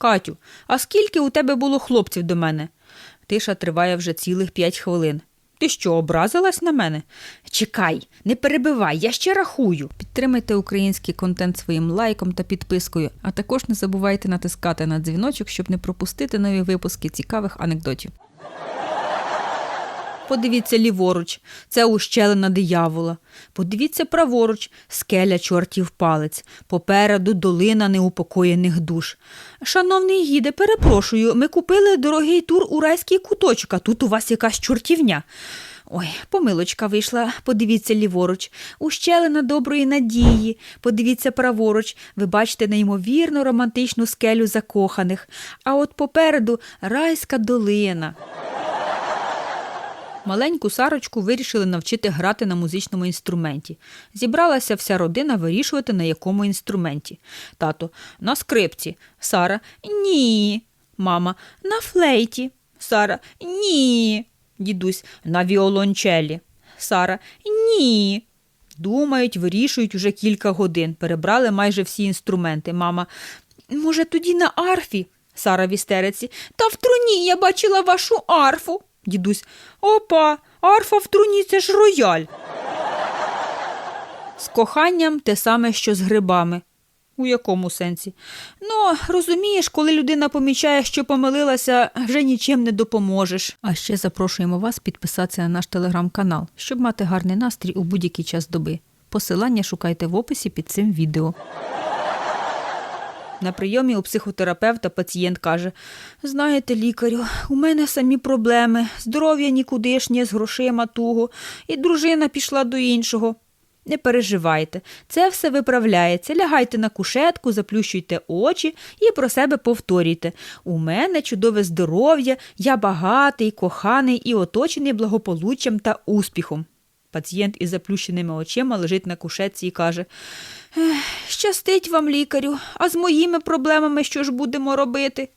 Катю, а скільки у тебе було хлопців до мене? Тиша триває вже цілих п'ять хвилин. Ти що, образилась на мене? Чекай, не перебивай, я ще рахую. Підтримайте український контент своїм лайком та підпискою, а також не забувайте натискати на дзвіночок, щоб не пропустити нові випуски цікавих анекдотів. Подивіться ліворуч, це ущелина диявола. Подивіться праворуч, скеля чортів палець, попереду долина неупокоєних душ. Шановний гіде, перепрошую, ми купили дорогий тур у райський куточок, а тут у вас якась чортівня. Ой, помилочка вийшла, подивіться ліворуч, ущелина доброї надії, подивіться праворуч, ви бачите неймовірно романтичну скелю закоханих, а от попереду райська долина. Маленьку Сарочку вирішили навчити грати на музичному інструменті. Зібралася вся родина вирішувати, на якому інструменті. Тато на скрипці. Сара ні. Мама на флейті. Сара ні. Дідусь на віолончелі. Сара ні. Думають, вирішують уже кілька годин. Перебрали майже всі інструменти. Мама, може, тоді на арфі? Сара в істериці. Та в труні я бачила вашу арфу. Дідусь. Опа, арфа в труні це ж рояль. З коханням те саме, що з грибами. У якому сенсі? Ну, розумієш, коли людина помічає, що помилилася, вже нічим не допоможеш. А ще запрошуємо вас підписатися на наш телеграм-канал, щоб мати гарний настрій у будь-який час доби. Посилання шукайте в описі під цим відео. На прийомі у психотерапевта пацієнт каже: Знаєте, лікарю, у мене самі проблеми, здоров'я нікудишнє, з грошима туго, і дружина пішла до іншого. Не переживайте, це все виправляється. Лягайте на кушетку, заплющуйте очі і про себе повторюйте. У мене чудове здоров'я, я багатий, коханий і оточений благополуччям та успіхом. Пацієнт із заплющеними очима лежить на кушетці і каже: «Ех, Щастить вам, лікарю, а з моїми проблемами що ж будемо робити?